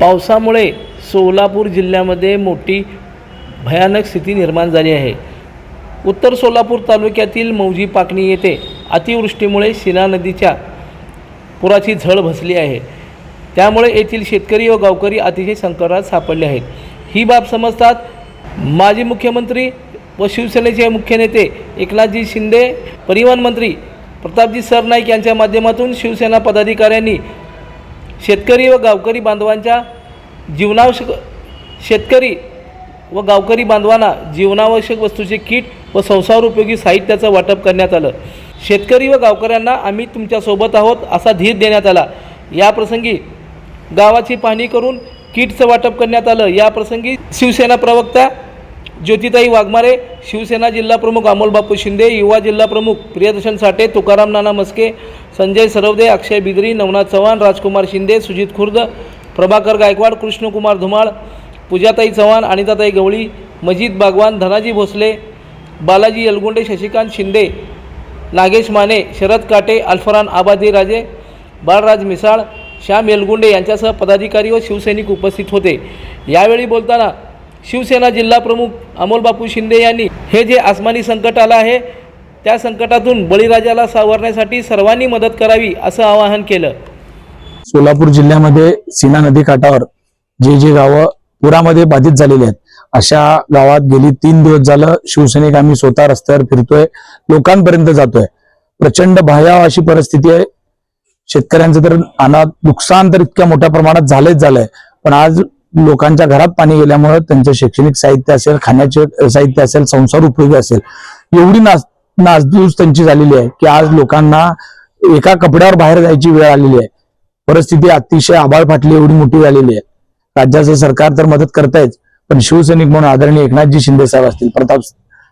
पावसामुळे सोलापूर जिल्ह्यामध्ये मोठी भयानक स्थिती निर्माण झाली आहे. उत्तर सोलापूर तालुक्यातील मौजी पाकणी येथे अतिवृष्टीमुळे सिना नदीच्या पुराची झळ भसली आहे. त्यामुळे येथील शेतकरी व गावकरी अतिशय संकटात सापडले आहेत. ही बाब समजतात. माजी मुख्यमंत्री व शिवसेनेचे मुख्य नेते एकनाथजी शिंदे परिवहन मंत्री प्रतापजी सरनाईक यांच्या माध्यमातून शिवसेना पदाधिकाऱ्यांनी शेतकरी व गावकरी बांधवांच्या जीवनावश्यक शेतकरी व गावकरी बांधवांना जीवनावश्यक वस्तूचे किट व संसार उपयोगी साहित्याचं वाटप करण्यात आलं. शेतकरी व गावकऱ्यांना आम्ही तुमच्यासोबत आहोत असा धीर देण्यात आला. याप्रसंगी गावाची पाहणी करून किटचं वाटप करण्यात आलं. याप्रसंगी शिवसेना प्रवक्ता ज्योतिताई वाघमारे शिवसेना जिल्हा प्रमुख अमोल शिंदे युवा जिल्हा प्रमुख प्रियदर्शन साठे तुकाराम नाना मस्के संजय सरवदे अक्षय बिदरी नवनाथ चव्हाण राजकुमार शिंदे सुजित खुर्द प्रभाकर गायकवाड कृष्णकुमार धुमाळ पूजाताई चव्हाण अनिताताई गवळी मजीद बागवान धनाजी भोसले बालाजी यलगुंडे शशिकांत शिंदे नागेश माने शरद काटे अल्फरान आबादी राजे बाळराज मिसाळ श्याम येलगुंडे यांच्यासह पदाधिकारी व शिवसैनिक उपस्थित होते. यावेळी बोलताना शिवसेना जिल्हा प्रमुख अमोल बापू शिंदे यांनी हे जे आसमानी संकट आलं आहे त्या संकटातून बळीराजाला सावरण्यासाठी सर्वांनी मदत करावी असं आवाहन केलं. सोलापूर जिल्ह्यामध्ये सीना नदी काठावर जे जे गावं पुरामध्ये बाधित झालेली आहेत अशा गावात गेली तीन दिवस झालं शिवसैनिक आम्ही स्वतः रस्त्यावर फिरतोय लोकांपर्यंत जातोय. प्रचंड भयाव अशी परिस्थिती आहे. शेतकऱ्यांचं तर अनाथ नुकसान तर इतक्या मोठ्या प्रमाणात झालंच झालंय. पण आज लोकांच्या घरात पाणी गेल्यामुळे त्यांचं शैक्षणिक साहित्य असेल खाण्याचे साहित्य असेल संसार उपयोगी असेल. एवढी नाच त्यांची झालेली आहे की आज लोकांना एका कपड्यावर बाहेर जायची वेळ आलेली आहे. परिस्थिती अतिशय आबाळ फाटली एवढी मोठी झालेली आहे. राज्याचं सरकार तर मदत करतायच पण शिवसैनिक म्हणून आदरणीय एकनाथजी शिंदे साहेब असतील प्रताप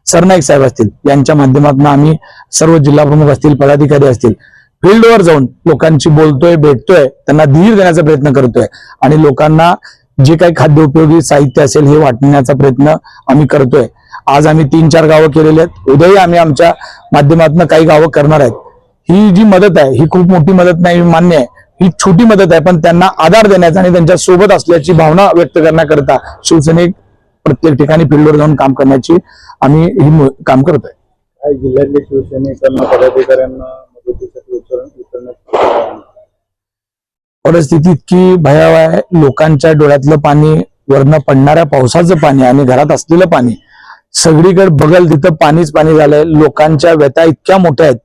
सरनाईक साहेब असतील यांच्या माध्यमातून आम्ही सर्व जिल्हा प्रमुख असतील पदाधिकारी असतील फील्डवर जाऊन लोकांशी बोलतोय भेटतोय त्यांना धीर देण्याचा प्रयत्न करतोय. आणि लोकांना जे काही खाद्य उपयोगी साहित्य असेल हे वाटण्याचा प्रयत्न आम्ही करतोय. आज आम्ही तीन चार गावं केलेली आहेत. उद्याही आम्ही आमच्या माध्यमातून काही गावं करणार आहेत. ही जी मदत आहे ही खूप मोठी मदत नाही मान्य आहे. ही छोटी मदत आहे पण त्यांना आधार देण्याचा आणि त्यांच्यासोबत असल्याची भावना व्यक्त करण्याकरता शिवसैनिक प्रत्येक ठिकाणी फील्डवर जाऊन काम करण्याची आम्ही ही काम करतोय. जिल्ह्यातले शिवसैनिकांना पदाधिकाऱ्यांना परिस्थिती इतकी भयावह आहे. लोकांच्या डोळ्यातलं पाणी वरनं पडणाऱ्या पावसाचं पाणी आणि घरात असलेलं पाणी. सगळीकडे बगल तिथं पाणीच पाणी झालंय. लोकांच्या व्यथा इतक्या मोठ्या आहेत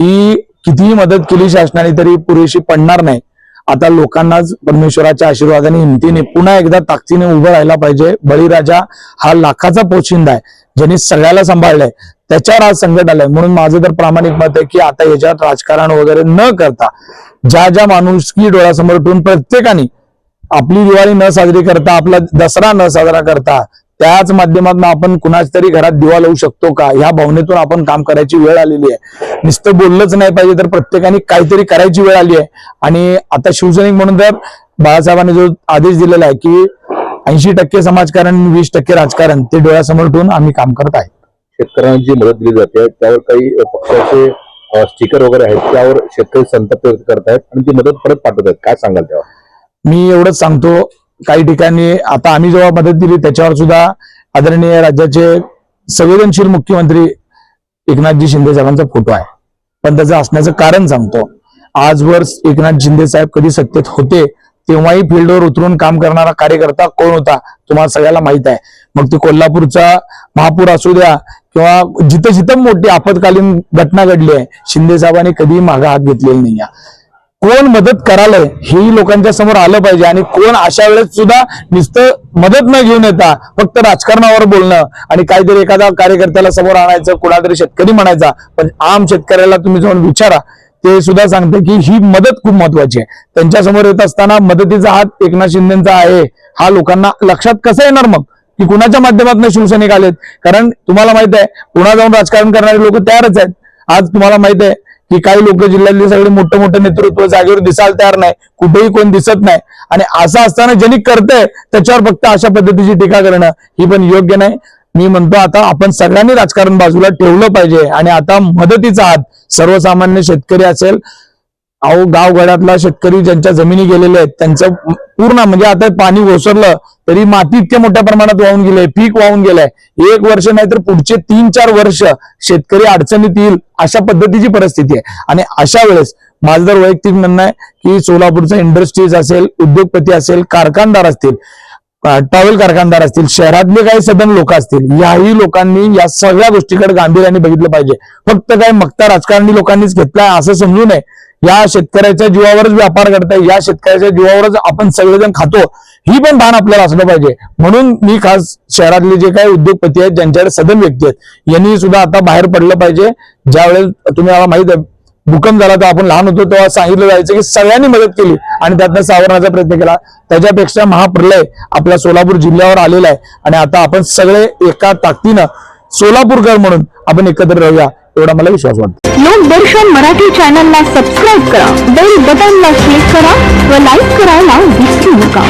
की कितीही मदत केली शासनाने तरी पुरेशी पडणार नाही. आता लोकांनाच परमेश्वराच्या आशीर्वादाने हिमतीने पुन्हा एकदा ताकदीने उभं राहायला पाहिजे. बळीराजा हा लाखाचा पोशिंदा आहे. ज्यांनी सगळ्याला सांभाळलाय त्याच्यावर आज संकट आलंय. म्हणून माझं तर प्रामाणिक मत आहे की आता याच्यात राजकारण वगैरे न करता ज्या ज्या माणुसकी डोळ्यासमोर ठेवून प्रत्येकाने आपली दिवाळी न साजरी करता आपला दसरा न साजरा करता त्याच माध्यमातून आपण कुणाच तरी घरात दिवा लावू शकतो का? ह्या भावनेतून आपण काम करायची वेळ आलेली आहे. नुसतं बोललंच नाही पाहिजे तर प्रत्येकाने काहीतरी करायची वेळ आली आहे. आणि आता शिवसैनिक म्हणून तर बाळासाहेबांनी जो आदेश दिलेला आहे की ऐंशी टक्के समाजकारण वीस टक्के राजकारण ते डोळ्यासमोर ठेवून आम्ही काम करत आहे. शेतकऱ्यांना जी मदत दिली जाते त्यावर काही पक्षाचे स्टिकर वगैरे आहेत त्यावर शेतकरी संतप्त व्यक्त करतायत आणि ती मदत परत पाठवत आहेत काय सांगाल तेव्हा मी एवढंच सांगतो काही ठिकाणी आता आम्ही जेव्हा मदत दिली त्याच्यावर सुद्धा आदरणीय राज्याचे संवेदनशील मुख्यमंत्री एकनाथजी शिंदे साहेबांचा फोटो आहे. पण त्याचं असण्याचं कारण सांगतो. आजवर एकनाथ शिंदे साहेब कधी सत्तेत होते तेव्हाही फील्डवर उतरून काम करणारा कार्यकर्ता कोण होता तुम्हाला सगळ्याला माहीत आहे. मग ते कोल्हापूरचा महापूर असू द्या किंवा जिथं जिथं मोठी आपत्कालीन घटना घडली आहे शिंदे साहेबांनी कधीही मागे हात घेतलेली नाही कोण मदत करायला हेही लोकांच्या समोर आलं पाहिजे आणि कोण अशा वेळेस सुद्धा नुसतं मदत न घेऊन येता फक्त राजकारणावर बोलणं आणि काहीतरी एखादा कार्यकर्त्याला समोर आणायचं कुणातरी शेतकरी म्हणायचा पण आम शेतकऱ्याला तुम्ही जाऊन विचारा. ते सुद्धा सांगते की ही मदत खूप महत्वाची आहे. त्यांच्यासमोर येत असताना मदतीचा हात एकनाथ शिंदेचा आहे. हा लोकांना लक्षात कसं येणार मग? की कुणाच्या माध्यमातून शिवसैनिक आलेत? कारण तुम्हाला माहीत आहे पुन्हा जाऊन राजकारण करणारे लोक तयारच आहेत. आज तुम्हाला माहीत आहे की काही लोक जिल्ह्यातले सगळे मोठं मोठं नेतृत्व जागेवर दिसायला तयार नाही. कुठेही कोण दिसत नाही. आणि असं असताना ज्यांनी करतंय त्याच्यावर फक्त अशा पद्धतीची टीका करणं ही पण योग्य नाही. मी म्हणतो आता आपण सगळ्यांनी राजकारण बाजूला ठेवलं पाहिजे आणि आता मदतीचा हात सर्वसामान्य शेतकरी असेल अहो गावगड्यातला शेतकरी ज्यांच्या जमिनी गेलेल्या आहेत त्यांचं पूर्ण म्हणजे आता पाणी ओसरलं तरी माती इतक्या मोठ्या प्रमाणात वाहून गेले पीक वाहून गेलंय. एक वर्ष नाही तर पुढचे तीन चार वर्ष शेतकरी अडचणीत येईल अशा पद्धतीची परिस्थिती आहे. आणि अशा वेळेस माझं तर वैयक्तिक म्हणणं आहे की सोलापूरचा इंडस्ट्रीज असेल उद्योगपती असेल कारखानदार असतील टॉवेल कारखानदार असतील शहरातले काही सदन लोक असतील याही लोकांनी या सगळ्या गोष्टीकडे गांभीर्याने बघितलं पाहिजे. फक्त काय मक्ता राजकारणी लोकांनीच घेतलाय असं समजू नये. या शेतकऱ्याच्या जीवावरच व्यापार करताय या शेतकऱ्याच्या जीवावरच आपण सगळेजण खातो ही पण भान आपल्याला असलं पाहिजे. म्हणून मी खास शहरातले जे काही उद्योगपती आहेत ज्यांच्याकडे सदन व्यक्ती आहेत यांनी सुद्धा आता बाहेर पडलं पाहिजे. ज्यावेळेस तुम्ही मला माहीत आहे भूकंप झाला तर आपण लहान होतो तेव्हा सांगितलं जायचं की सगळ्यांनी मदत केली आणि त्यातनं सावरण्याचा प्रयत्न केला. त्याच्यापेक्षा महाप्रलय आपल्या सोलापूर जिल्ह्यावर आलेला आहे. आणि आता आपण सगळे एका ताकदीनं सोलापूरकर म्हणून आपण एकत्र राहूया. एवढा मला विश्वास वाटतो. लोकदर्शन मराठी चॅनलला सबस्क्राईब करा. बेल बटनला क्लिक करा व लाईक करायला विसरू नका.